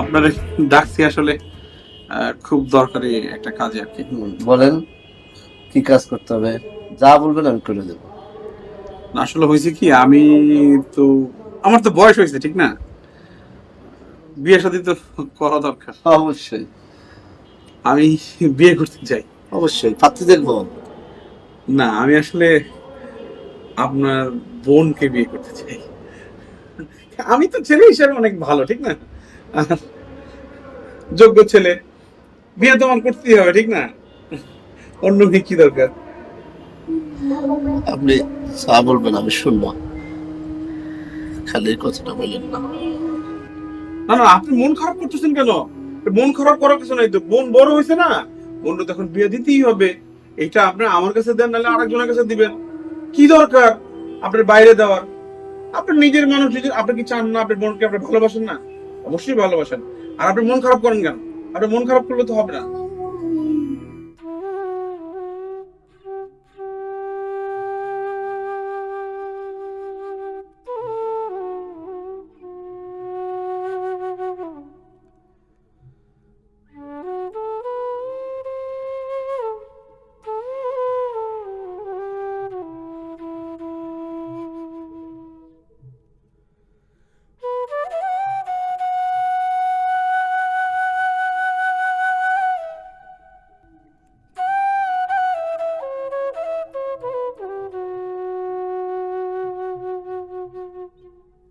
আপনার ডাকছি আসলে খুব দরকারি একটা কাজে আর কি। বলেন কি কাজ করতে হবে? যা বলবেন আমি করে দেবো। আসলে হয়েছে কি আমি তো আমার তো বয়স হয়েছে ঠিক না? বিয়ে শাদী তো করা দরকার। অবশ্যই। আমি বিয়ে করতে চাই। অবশ্যই পাত্রী দেখব না আমি আসলে আপনার বোনকে বিয়ে করতে চাই। আমি তো ছেলে হিসেবে অনেক ভালো ঠিক না? যোগ্য ছেলে। বিয়ে তো আমার করতেই হবে ঠিক না? অন্য মেয়ে কি দরকার? আপনি যা বলবেন আমি শুনব খালি কথাটা বলেন না। না না আপনি মন খারাপ করতেছেন কেন? মন খারাপ করার কিছু নাই তো। বোন বড় হয়েছে না? বোন তো তখন বিয়ে দিতেই হবে। এটা আপনি আমার কাছে দেন নাহলে আরেকজনের কাছে দিবেন। কি দরকার আপনার বাইরে দেওয়ার? আপনার নিজের মানুষ, নিজের আপনি কি চান না? আপনার বোনকে আপনি ভালোবাসেন না? অবশ্যই ভালোবাসেন। আর আপনি মন খারাপ করেন কেন? আপনি মন খারাপ করলে তো হবে না।